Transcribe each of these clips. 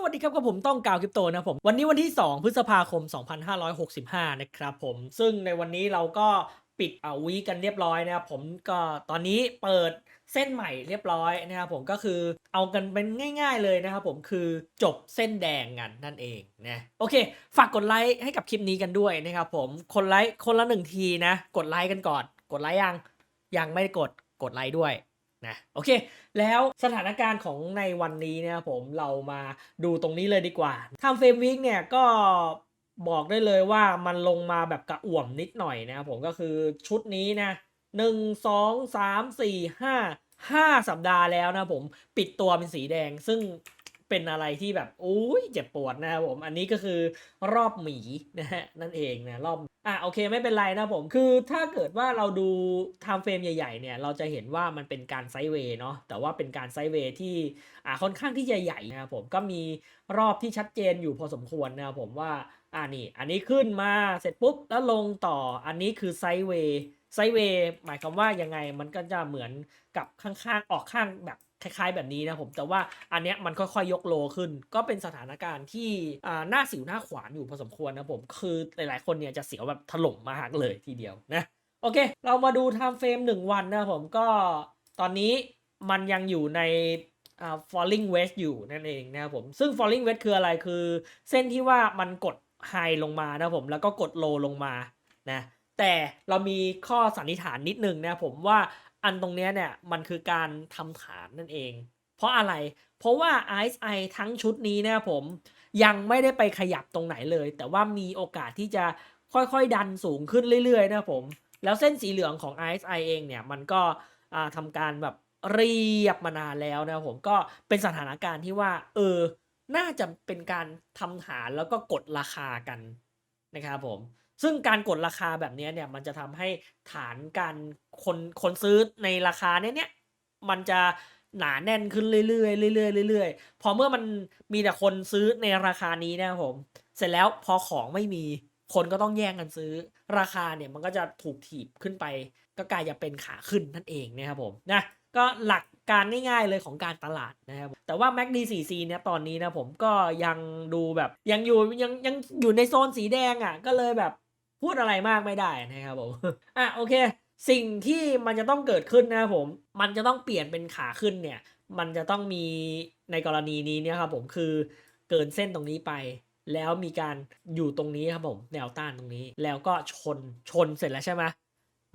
สวัสดีครับกับผมต้องกาวคริปโตนะผม วันนี้วันที่ 2 พฤษภาคม 2565 นะครับผม ซึ่งในวันนี้เราก็ปิดเอาวีกันเรียบร้อยนะครับผมก็ตอนนี้เปิดเส้นใหม่เรียบร้อยนะครับผมก็คือเอากันเป็นง่าย ๆเลยนะครับผมคือจบเส้นแดงกันนั่นเองนะโอเค ฝากกดไลค์ให้กับคลิปนี้กันด้วยนะครับผมคนไลค์คนละหนึ่งทีนะ กดไลค์กันก่อน กดไลค์ยังยังไม่ได้กดกดไลค์ด้วย นะโอเค แล้วสถานการณ์ของในวันนี้เนะครับผมเรามาดูตรงนี้เลยดีกว่าทำเฟรมวิกเนี่ยก็บอกได้เลยว่ามันลงมาแบบกระอ่วมนิดหน่อยนะครับผมก็คือชุดนี้นะหนึ่งสองสามสี่ห้าห้าสัปดาห์แล้วนะผมปิดตัวเป็นสีแดงซึ่ง เป็นอะไรที่แบบโอ้ยเจ็บปวดนะครับผม อันนี้ก็คือรอบหมีนะฮะนั่นเองนะรอบอะโอเคไม่เป็นไรนะผมคือถ้าเกิดว่าเราดูไทม์เฟรมใหญ่ๆเนี่ยเราจะเห็นว่ามันเป็นการไซเวย์เนาะแต่ว่าเป็นการไซเวย์ที่อ่าค่อนข้างที่จะใหญ่นะครับผมก็มีรอบที่ชัดเจนอยู่พอสมควรนะครับผมว่าอ่านี่อันนี้ขึ้นมาเสร็จปุ๊บแล้วลงต่ออันนี้คือไซเวย์ไซเวย์หมายความว่ายังไงมันก็จะเหมือนกับข้างๆออกข้างแบบ คล้ายๆแบบนี้นะผมแต่ว่าอันเนี้ยมันค่อยๆยกโลขึ้น ก็เป็นสถานการณ์ที่อ่าหน้าสิวหน้าขวานอยู่พอสมควรนะผมคือหลายๆคนเนี่ยจะเสียวแบบถล่มมากเลยทีเดียวนะโอเค เรามาดู time frame 1วันนะผมก็ตอนนี้มันยังอยู่ในอ่า falling wedge อยู่นั่นเองนะครับผมซึ่ง falling wedge คืออะไรคือ เส้นที่ว่ามันกด high ลงมานะผมแล้วก็กด low ลงมานะแต่เรามีข้อสันนิษฐานนิดนึงนะผมว่า อันตรงเนี้ยเนี่ยมันคือการทำฐานนั่นเอง เพราะอะไร เพราะว่า RSI ทั้งชุดนี้นะครับผมยังไม่ได้ไปขยับตรงไหนเลย แต่ว่ามีโอกาสที่จะค่อยๆดันสูงขึ้นเรื่อยๆนะครับผม แล้วเส้นสีเหลืองของ RSI เองเนี่ยมันก็ทำการแบบเรียบมานานแล้วนะครับผมก็เป็นสถานการณ์ที่ว่า เออ น่าจะเป็นการทำฐานแล้วก็กดราคากันนะครับผม ซึ่งการกดราคาแบบนี้เนี่ยมันจะทำให้ฐานการคนคนซื้อในราคาเนี้ยเนี่ยมันจะหนาแน่นขึ้นเรื่อยๆเรื่อยๆเรื่อยๆพอเมื่อมันมีแต่คนซื้อในราคานี้นะผม เสร็จแล้วพอของไม่มีคนก็ต้องแย่งกันซื้อ ราคาเนี่ยมันก็จะถูกถีบขึ้นไป ก็กลายจะเป็นขาขึ้นนั่นเองนะครับผมนะก็หลักการง่ายๆเลยของการตลาดนะครับแต่ว่า MACD 4C เนี่ยตอนนี้นะผมก็ยังดูแบบยังอยู่ยังยังอยู่ในโซนสีแดงอะก็เลยแบบ พูดอะไรมากไม่ได้นะครับผมอะโอเค สิ่งที่มันจะต้องเกิดขึ้นนะครับผม มันจะต้องเปลี่ยนเป็นขาขึ้นเนี่ย มันจะต้องมีในกรณีนี้เนี่ยครับผมคือเกินเส้นตรงนี้ไป แล้วมีการอยู่ตรงนี้ครับผมแนวต้านตรงนี้ แล้วก็ชนชนเสร็จแล้วใช่ไหม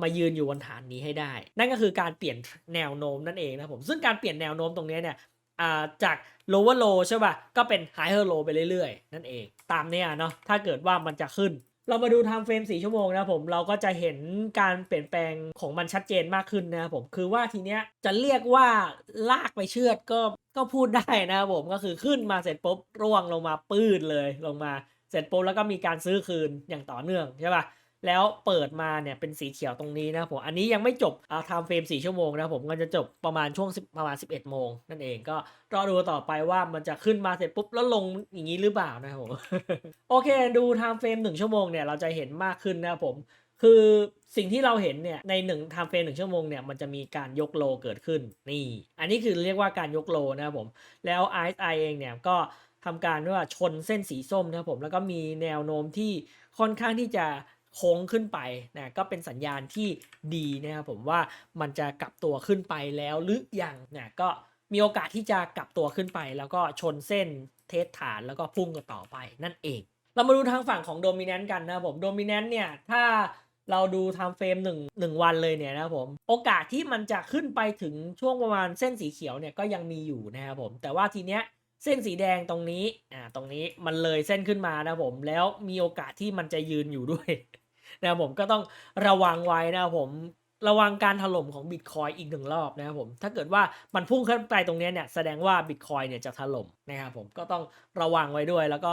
มายืนอยู่บนฐานนี้ให้ได้ นั่นก็คือการเปลี่ยนแนวโน้มนั่นเองนะผม ซึ่งการเปลี่ยนแนวโน้มตรงนี้เนี่ยอ่าจาก lower low ใช่ป่ะ ก็เป็น higher low ไปเรื่อยๆ นั่นเอง ตามเนี้ยเนาะ ถ้าเกิดว่ามันจะขึ้น เรามาดูไทม์เฟรมสี่ชั่วโมงนะผมเราก็จะเห็นการเปลี่ยนแปลงของมันชัดเจนมากขึ้นนะครับผมคือว่าทีเนี้ยจะเรียกว่าลากไปเชือดก็ก็พูดได้นะครับผมก็คือขึ้นมาเสร็จปุ๊บร่วงลงมาปื้ดเลยลงมาเสร็จปุ๊บแล้วก็มีการซื้อคืนอย่างต่อเนื่องใช่ป่ะ แล้วเปิดมาเนี่ยเป็นสีเขียวตรงนี้นะครับผมอันนี้ยังไม่จบอาไทม์เฟรม4ชั่วโมงนะผมก็จะจบประมาณช่วงประมาณ 11 โมงนั่นเองก็รอดูต่อไปว่ามันจะขึ้นมาเสร็จปุ๊บแล้วลงอย่างนี้หรือเปล่านะครับผมโอเคดูไทม์เฟรม1ชั่วโมงเนี่ยเราจะเห็นมากขึ้นนะครับผมคือสิ่งที่เราเห็นเนี่ยใน1ไทม์เฟรม1ชั่วโมงเนี่ยมันจะมีการยกโลเกิดขึ้นนี่ อันนี้คือเรียกว่าการยกโลนะครับผมแล้ว RSI เองเนี่ยก็ทำการว่าชนเส้นสีส้มนะครับผมแล้วก็มีแนวโน้มที่ค่อนข้างที่จะ โค้งขึ้นไปนะก็เป็นสัญญาณที่ดีนะครับผมว่ามันจะกลับตัวขึ้นไปแล้วหรือยังนี่ยก็มีโอกาสที่จะกลับตัวขึ้นไป แล้วก็ชนเส้นเทสฐานแล้วก็พุ่งกันต่อไปนั่นเอง เรามาดูทางฝั่งของโดมิ n น n t กันนะผมโดมิ n น n t เนี่ยถ้าเราดูไทม์เฟรมหนึ่งหนึ่งวันเลยเนี่ยนะครับผมโอกาสที่มันจะขึ้นไปถึงช่วงประมาณเส้นสีเขียวเนี่ยก็ยังมีอยู่นะครับผมแต่ว่าทีเนี้ยเส้นสีแดงตรงนี้อ่าตรงนี้มันเลยเส้นขึ้นมานะครับผมแล้วมีโอกาสที่มันจะยืนอยู่ด้วย นะครับผมก็ต้องระวังไว้นะครับผมระวังการถล่มของบิตคอยอีกหนึ่งรอบนะครับผมถ้าเกิดว่ามันพุ่งขึ้นไปตรงนี้เนี่ยแสดงว่าบิตคอยเนี่ยจะถล่มนะครับผมก็ต้องระวังไว้ด้วยแล้วก็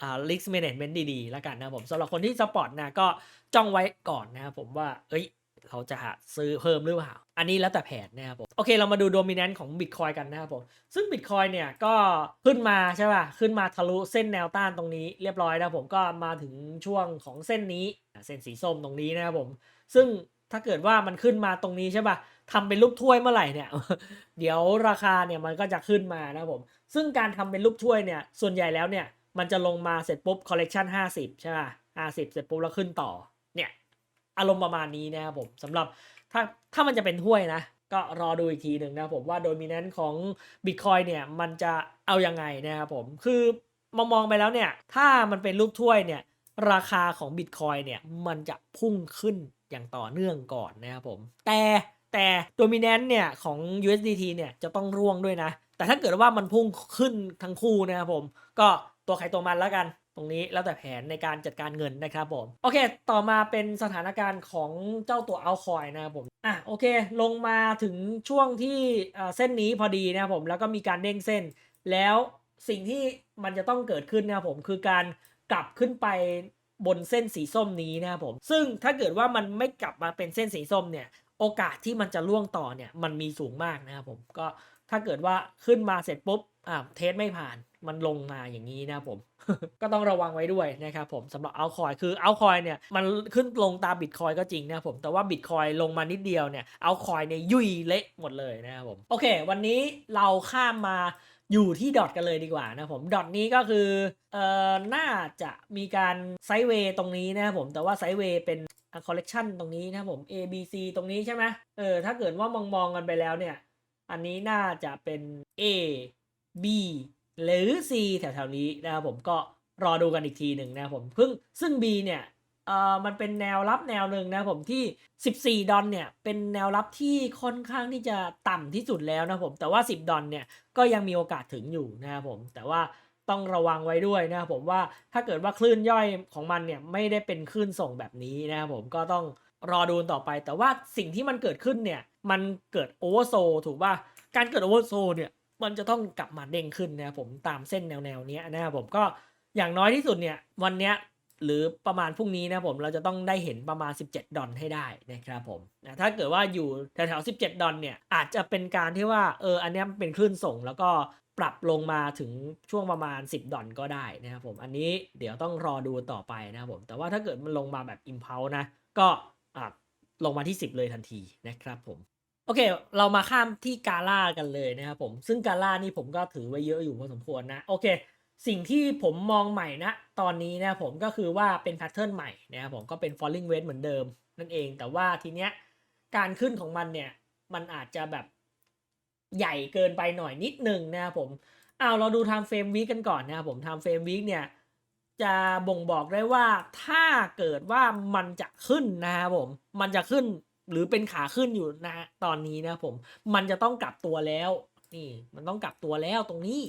อ่า risk management ดีๆแล้วกันนะครับผมสำหรับคนที่สปอร์ตนะก็จ้องไว้ก่อนนะครับผมว่าเอ้ย เขาจะหาซื้อเพิ่มหรือเปล่า อันนี้แล้วแต่แผนนะครับผมโอเคเรามาดูโดมิ n น n t ของ Bitcoin กันนะครับผมซึ่ง Bitcoin เนี่ยก็ขึ้นมาใช่ป่ะขึ้นมาทะลุเส้นแนวต้านตรงนี้เรียบร้อยนะผมก็มาถึงช่วงของเส้นนี้เส้นสีส้มตรงนี้นะครับผม ซึ่งถ้าเกิดว่ามันขึ้นมาตรงนี้ใช่ป่ะทำเป็นรูปถ้วยเมื่อไหร่เนี่ย เดี๋ยวราคาเนี่ยมันก็จะขึ้นมานะครับผม ซึ่งการทำเป็นรูปถ้วยเนี่ย ส่วนใหญ่แล้วเนี่ย มันจะลงมาเสร็จปุ๊บคอลเลกชัน50ใช่ป่ะ50เสร็จปุ๊บแล้วขึ้นต่อ อารมณ์ประมาณนี้นะครับผมสำหรับถ้าถ้ามันจะเป็นถ้วยนะ ก็รอดูอีกทีหนึ่งนะครับผมว่าโดมิเนนต์ของ Bitcoin เนี่ยมันจะเอายังไงนะครับผมคือมองมองไปแล้วเนี่ยถ้ามันเป็นรูปถ้วยเนี่ยราคาของ Bitcoin เนี่ยมันจะพุ่งขึ้นอย่างต่อเนื่องก่อนนะครับผม แต่แต่โดมิเนนต์เนี่ยของ USDT เนี่ยจะต้องร่วงด้วยนะ แต่ถ้าเกิดว่ามันพุ่งขึ้นทั้งคู่นะครับผม ก็ตัวใครตัวมันแล้วกัน ตรงนี้แล้วแต่แผนในการจัดการเงินนะครับผม โอเค ต่อมาเป็นสถานการณ์ของเจ้าตัวเอาคอยนะครับผมอะโอเค ลงมาถึงช่วงที่เส้นนี้พอดีนะครับผมแล้วก็มีการเด้งเส้น แล้วสิ่งที่มันจะต้องเกิดขึ้นนะครับผมคือการกลับขึ้นไปบนเส้นสีส้มนี้นะครับผม ซึ่งถ้าเกิดว่ามันไม่กลับมาเป็นเส้นสีส้มเนี่ย โอกาสที่มันจะล่วงต่อเนี่ยมันมีสูงมากนะครับผมก็ถ้าเกิดว่าขึ้นมาเสร็จปุ๊บอ่าเทสไม่ผ่าน มันลงมาอย่างนี้นะผม ก็ต้องระวังไว้ด้วยนะครับผมสำหรับเอาคอยคือเอาคอยเนี่ยมันขึ้นลงตามบิตคอยก็จริงนะผมแต่ว่าบิตคอยลงมานิดเดียวเนี่ยเอาคอยเนี่ยยุ่ยเละหมดเลยนะครับผมโอเค วันนี้เราข้ามมาอยู่ที่ดอทกันเลยดีกว่านะผมดอทนี้ก็คือเอ่อน่าจะมีการไซเวย์ตรงนี้นะครับผมแต่ว่าไซเวย์เป็นคอลเลกชันตรงนี้นะผม A B C ตรงนี้ใช่ไหมเออถ้าเกิดว่ามองมองกันไปแล้วเนี่ย อันนี้น่าจะเป็น A B หรือ C แถวๆนี้นะครับผมก็รอดูกันอีกทีหนึ่งนะครับผมเพิ่งซึ่ง B เนี่ยเอ่อมันเป็นแนวรับแนวหนึ่งนะครับผมที่ 14 ดอลเนี่ยเป็นแนวรับที่ค่อนข้างที่จะต่ำที่สุดแล้วนะครับผมแต่ว่า 10 ดอลเนี่ยก็ยังมีโอกาสถึงอยู่นะครับผมแต่ว่าต้องระวังไว้ด้วยนะครับผมว่าถ้าเกิดว่าคลื่นย่อยของมันเนี่ยไม่ได้เป็นคลื่นส่งแบบนี้นะครับผมก็ต้องรอดูต่อไป แต่ว่าสิ่งที่มันเกิดขึ้นเนี่ยมันเกิดโอเวอร์โซถูกป่ะการเกิดโอเวอร์โซเนี่ย มันจะต้องกลับมาเด้งขึ้นนะครับผมตามเส้นแนวแนวๆนี้นะครับผมก็อย่างน้อยที่สุดเนี่ยวันเนี้ยหรือประมาณพรุ่งนี้นะครับผมเราจะต้องได้เห็นประมาณ 17 ดอลให้ได้นะครับผมนะถ้าเกิดว่าอยู่แถวๆ17 ดอลเนี่ยอาจจะเป็นการที่ว่าเอออันนี้มันเป็นคลื่นส่งแล้วก็ปรับลงมาถึงช่วงประมาณ 10 ดอลก็ได้นะครับผมอันนี้เดี๋ยวต้องรอดูต่อไปนะครับผมแต่ว่าถ้าเกิดมันลงมาแบบอิมเพลนะก็ลงมาที่ 10 เลยทันทีนะครับผม โอเค เรามาข้ามที่กาล่ากันเลยนะครับผม ซึ่งกาล่านี่ผมก็ถือไว้เยอะอยู่พอสมควรนะ โอเค สิ่งที่ผมมองใหม่นะ ตอนนี้นะผมก็คือว่าเป็นแพทเทิร์นใหม่นะครับผม ก็เป็น falling wedge เหมือนเดิมนั่นเอง แต่ว่าทีเนี้ยการขึ้นของมันเนี่ย มันอาจจะแบบใหญ่เกินไปหน่อยนิดนึงนะครับผมเอาเราดูทม์เฟรมวีกันก่อนนะครับผมทม์เฟรมวีเนี่ยจะบ่งบอกได้ว่าถ้าเกิดว่ามันจะขึ้นนะครับผม มันจะขึ้น หรือเป็นขาขึ้นอยู่นะตอนนี้นะผม มันจะต้องกลับตัวแล้ว นี่มันต้องกลับตัวแล้วตรงนี้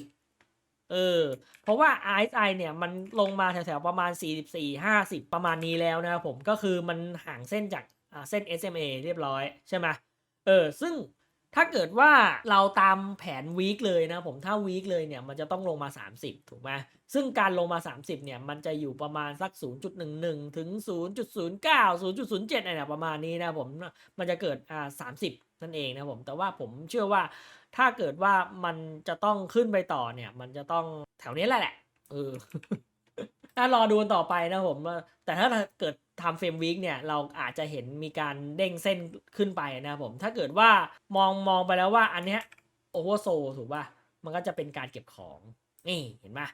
เออ เพราะว่า RSI เนี่ยมันลงมาแถวๆประมาณ 44 50 ประมาณนี้แล้วนะครับผมก็คือมันห่างเส้นจากเส้น SMA เรียบร้อยใช่ไหมเออซึ่ง ถ้าเกิดว่าเราตามแผนวีคเลยนะผมถ้าวีคเลยเนี่ยมันจะต้องลงมา 30 ถูกไหมซึ่งการลงมา 30เนี่ยมันจะอยู่ประมาณสัก 0.11 ถึง 0.09 0.07เนี่ยประมาณนี้นะผมมันจะเกิดอ่า30 นั่นเองนะผมแต่ว่าผมเชื่อว่าถ้าเกิดว่ามันจะต้องขึ้นไปต่อเนี่ยมันจะต้องแถวนี้แหละแหละเออรอดูต่อไปนะผมแต่ถ้าเกิด ทำเฟรมวีคเนี่ยเราอาจจะเห็นมีการเด้งเส้นขึ้นไปนะครับผมถ้าเกิดว่ามองมองไปแล้วว่าอันเนี้ยโอเวอร์โซถูกป่ะมันก็จะเป็นการเก็บของนี่เห็นป่ะ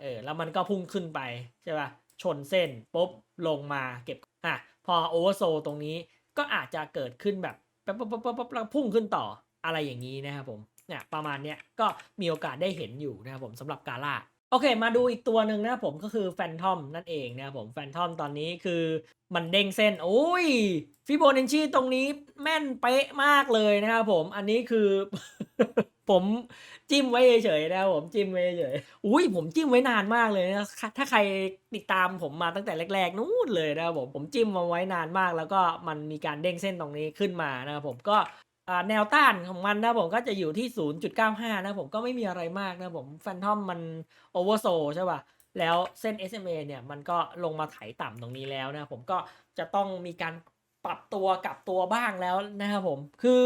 เออแล้วมันก็พุ่งขึ้นไปใช่ป่ะชนเส้นปุ๊บลงมาเก็บอะพอโอเวอร์โซตรงนี้ก็อาจจะเกิดขึ้นแบบปั๊บปั๊บปั๊บปั๊บปั๊บแล้วพุ่งขึ้นต่ออะไรอย่างนี้นะครับผมเนี่ยประมาณเนี้ยก็มีโอกาสได้เห็นอยู่นะครับผมสำหรับกาล่า โอเค มาดูอีกตัวหนึ่งนะครับผมก็คือแฟนทอมนั่นเองนะครับผมแฟนทอมตอนนี้คือมันเด้งเส้น โอ้ยฟิโบนัชชีตรงนี้แม่นเป๊ะมากเลยนะครับผมอันนี้คือ ผมจิ้มไว้เฉยๆนะครับผมจิ้มไว้เฉยอุ้ยผมจิ้มไว้นานมากเลยนะถ้าใครติดตามผมมาตั้งแต่แรกๆนู้นเลยนะครับผมผมจิ้มมาไว้นานมาก แล้วก็มันมีการเด้งเส้นตรงนี้ขึ้นมานะครับผมก็ แนวต้านของมันนะผมก็จะอยู่ที่ 0.95 นะผมก็ไม่มีอะไรมากนะผมแฟนทอมมันโอเวอร์โซใช่ป่ะ แล้วเส้น SMA เนี่ยมันก็ลงมาไถต่ำตรงนี้แล้วนะผมก็จะต้องมีการปรับตัวกลับตัวบ้างแล้วนะครับผม คือ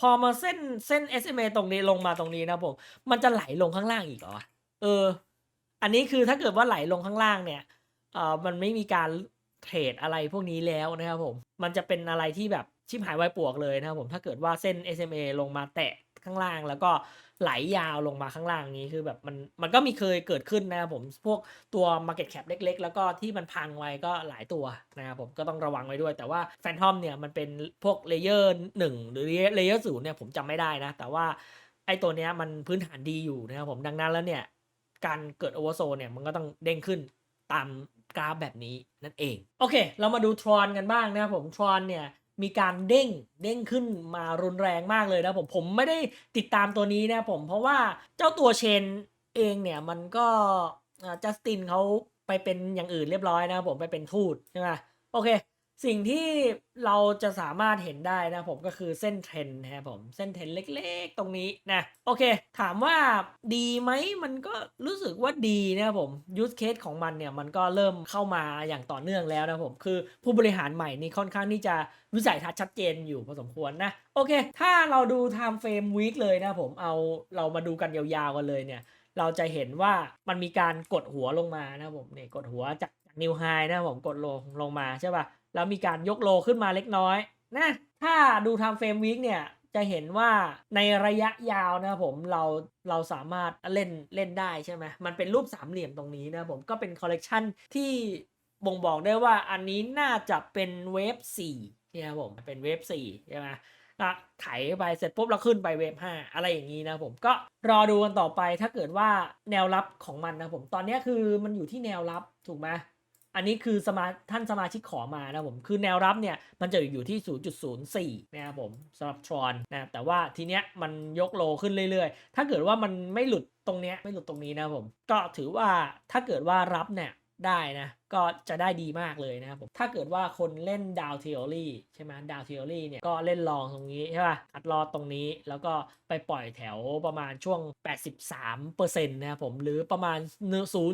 พอมาเส้นเส้น SMA ตรงนี้ลงมาตรงนี้นะผม มันจะไหลลงข้างล่างอีกเหรอวะเออ อันนี้คือถ้าเกิดว่าไหลลงข้างล่างเนี่ยเออมันไม่มีการเทรดอะไรพวกนี้แล้วนะครับผม มันจะเป็นอะไรที่แบบ ชิบหายวายปวกเลยนะครับผมถ้าเกิดว่าเส้น SMA ลงมาแตะข้างล่าง แล้วก็ไหลยาวลงมาข้างล่างนี้คือแบบมันมันก็มีเคยเกิดขึ้นนะครับผมพวกตัว Market Cap เล็ก ๆ แล้วก็ที่มันพังไว้ก็หลายตัวนะครับผมก็ต้องระวังไว้ด้วย แต่ว่า Phantom เนี่ยมันเป็นพวกเลเยอร์หนึ่งหรือเลเยอร์ศูนย์เนี่ยผมจำไม่ได้นะ แต่ว่าไอ้ตัวเนี้ยมันพื้นฐานดีอยู่นะครับผมดังนั้นแล้วเนี่ยการเกิดโอเวอร์โซเนี่ยมันก็ต้องเด้งขึ้นตามกราฟแบบนี้นั่นเอง โอเค เรามาดูทรอนกันบ้างนะครับผมทรอนเนี่ย มีการเด้งเด้งขึ้นมารุนแรงมากเลยนะผมผมไม่ได้ติดตามตัวนี้นะผมเพราะว่าเจ้าตัวเชนเองเนี่ยมันก็จัสตินเขาไปเป็นอย่างอื่นเรียบร้อยนะผมไปเป็นทูตใช่ไหมโอเค สิ่งที่เราจะสามารถเห็นได้นะผมก็คือเส้นเทรนนะครับผมเส้นเทรนเล็กๆ ตรงนี้นะโอเค ถามว่าดีไหมมันก็รู้สึกว่าดีนะครับผมยูสเคสของมันเนี่ยมันก็เริ่มเข้ามาอย่างต่อเนื่องแล้วนะผมคือผู้บริหารใหม่นี่ค่อนข้างที่จะวิสัยทัศน์ชัดเจนอยู่พอสมควรนะโอเค ถ้าเราดู time frame week เลยนะผมเอาเรามาดูกันยาวๆกันเลยเนี่ยเราจะเห็นว่ามันมีการกดหัวลงมานะผมเนี่ยกดหัวจากนิวไฮนะผมกดลงลงมาใช่ป่ะ แล้วมีการยกโลขึ้นมาเล็กน้อยนะถ้าดู time frame week เนี่ยจะเห็นว่าในระยะยาวนะผมเราเราสามารถเล่นเล่นได้ใช่ไหมมันเป็นรูปสามเหลี่ยมตรงนี้นะผมก็เป็นคอลเลกชันที่บ่งบอกได้ว่าอันนี้น่าจะเป็นเวฟ4เนี่ยครับผมเป็นเวฟ4ใช่ไหมก็ไถไปเสร็จปุ๊บเราขึ้นไปเวฟ5อะไรอย่างนี้นะผมก็รอดูกันต่อไปถ้าเกิดว่าแนวรับของมันนะผมตอนนี้คือมันอยู่ที่แนวรับถูกไหม อันนี้คือสมาท่านสมาชิกขอมานะผมคือแนวรับเนี่ยมันจะอยู่ที่ 0.04 นะครับผมสำหรับทรอนนะแต่ว่าทีเนี้ยมันยกโลขึ้นเรื่อยๆ ถ้าเกิดว่ามันไม่หลุดตรงเนี้ยไม่หลุดตรงนี้นะผมก็ถือว่าถ้าเกิดว่ารับเนี่ย ได้นะก็จะได้ดีมากเลยนะครับผมถ้าเกิดว่าคนเล่นดาวเทอรี่ใช่ไหมดาวเทอรี่เนี่ยก็เล่นลองตรงนี้ใช่ป่ะคัดลอตรงนี้แล้วก็ไปปล่อยแถวประมาณช่วง 83%นะครับผมหรือประมาณ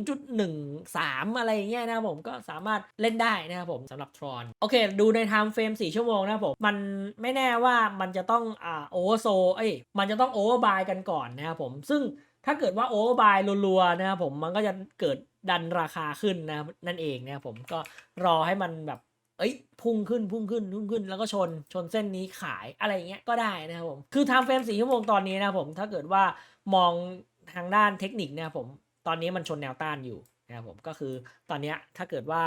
0.13 อะไรอย่างเงี้ยนะครับผมก็สามารถเล่นได้นะครับผมสำหรับทรอนโอเค ดูในไทม์เฟรม4ชั่วโมงนะครับผมมันไม่แน่ว่ามันจะต้องอ่าโอเวอร์โซเอ้ยมันจะต้องโอเวอร์บายกันก่อนนะครับผมซึ่ง ถ้าเกิดว่าโอเวอร์บายรัวๆนะครับผมมันก็จะเกิดดันราคาขึ้นนะครับนั่นเองนะครับผมก็รอให้มันแบบ เอ้ยพุ่งขึ้นพุ่งขึ้นพุ่งขึ้นแล้วก็ชนชนเส้นนี้ขายอะไรเงี้ยก็ได้นะครับผมคือทม์เฟรมสี่ชั่วโมงตอนนี้นะครับผมถ้าเกิดว่ามองทางด้านเทคนิคนะครับผมตอนนี้มันชนแนวต้านอยู่นะครับผมก็คือตอนนี้ถ้าเกิดว่า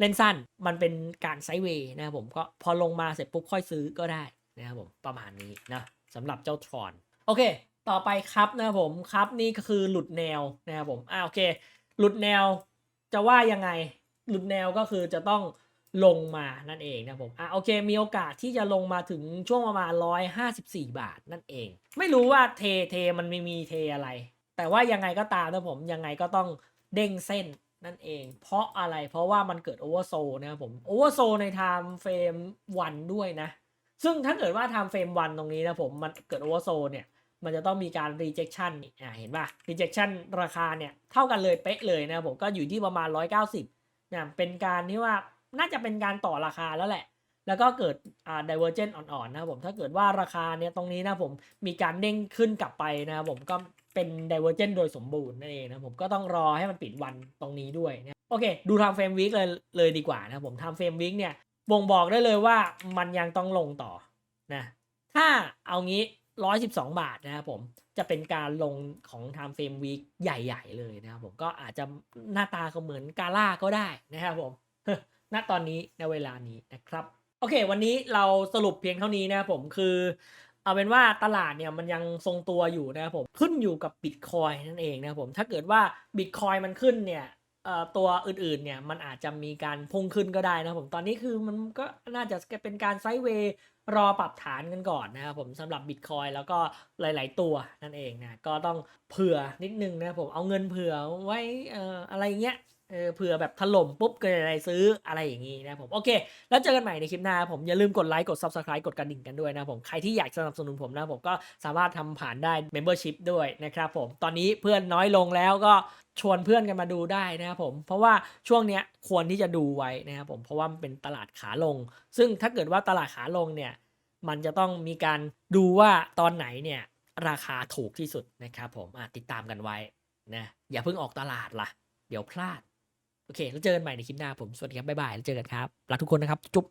เล่นสั้นมันเป็นการไซด์เวย์นะครับผมก็พอลงมาเสร็จปุ๊บค่อยซื้อก็ได้นะครับผมประมาณนี้นะสำหรับเจ้าทรอนโอเค ต่อไปครับนะครับผมครับนี่ก็คือหลุดแนวนะครับผมอ่าโอเค หลุดแนวจะว่ายังไงหลุดแนวก็คือจะต้องลงมานั่นเองนะผมอะโอเคมีโอกาสที่จะลงมาถึงช่วงประมาณ 154 บาทนั่นเอง ไม่รู้ว่าเทเทมันไม่มีเทอะไร แต่ว่ายังไงก็ตามนะผมยังไงก็ต้องเด้งเส้นนั่นเอง เพราะอะไรเพราะว่ามันเกิดโอเวอร์โซนะครับผมโอเวอร์โซในไทม์เฟรมวันด้วยนะ ซึ่งถ้าเกิดว่าไทม์เฟรมวันตรงนี้นะผมมันเกิดโอเวอร์โซเนี่ย มันจะต้องมีการ rejection นี่อ่าเห็นป่ะ rejection ราคาเนี่ยเท่ากันเลยเป๊ะเลยนะผมก็อยู่ที่ประมาณ 190เนี่ยเป็นการที่ว่าน่าจะเป็นการต่อราคาแล้วแหละ แล้วก็เกิดอ่า divergent อ่อนๆนะผมถ้าเกิดว่าราคาเนี่ยตรงนี้นะผมมีการเด้งขึ้นกลับไปนะผมก็เป็น divergent โดยสมบูรณ์นั่นเองนะผมก็ต้องรอให้มันปิดวันตรงนี้ด้วยนะโอเค ดู time frame week เลยเลยดีกว่านะผม time frame week เนี่ยบ่งบอกได้เลยว่ามันยังต้องลงต่อนะถ้าเอางี้ 112 บาทนะครับผมจะเป็นการลงของ time frame week ใหญ่ ๆ เลยนะครับผมก็อาจจะหน้าตาก็เหมือนกาล่าก็ได้นะครับผมณตอนนี้ในเวลานี้นะครับโอเค วันนี้เราสรุปเพียงเท่านี้นะครับผมคือเอาเป็นว่าตลาดเนี่ยมันยังทรงตัวอยู่นะครับผมขึ้นอยู่กับบิตคอยนั่นเองนะครับผมถ้าเกิดว่าบิตคอยมันขึ้นเนี่ยตัวอื่นๆเนี่ยมันอาจจะมีการพุ่งขึ้นก็ได้นะครับผมตอนนี้คือมันก็น่าจะเป็นการไซด์เวย์ รอปรับฐานกันก่อนนะครับผมสำหรับบิตคอยแล้วก็หลาย ๆ ตัวนั่นเองนะก็ต้องเผื่อนิดนึงนะครับผมเอาเงินเผื่อไว้อออะไรเงี้ย เออเผื่อแบบถล่มปุ๊บเกิดอะไรซื้ออะไรอย่างนี้นะผมโอเค แล้วเจอกันใหม่ในคลิปหน้าผมอย่าลืมกดไลค์กด Subscribe กดกระดิ่งกันด้วยนะผมใครที่อยากสนับสนุนผมนะผมก็สามารถทำผ่านได้ Membership ด้วยนะครับผมตอนนี้เพื่อนน้อยลงแล้วก็ชวนเพื่อนกันมาดูได้นะครับผม เพราะว่าช่วงเนี้ยควรที่จะดูไว้นะครับผมเพราะว่ามันเป็นตลาดขาลง ซึ่งถ้าเกิดว่าตลาดขาลงเนี่ยมันจะต้องมีการดูว่าตอนไหนเนี่ยราคาถูกที่สุดนะครับผมติดตามกันไว้นะอย่าเพิ่งออกตลาดล่ะ เดี๋ยวพลาด โอเค แล้วเจอกันใหม่ในคลิปหน้าผม สวัสดีครับ บ๊ายบาย แล้วเจอกันครับ รักทุกคนนะครับ จุ๊บ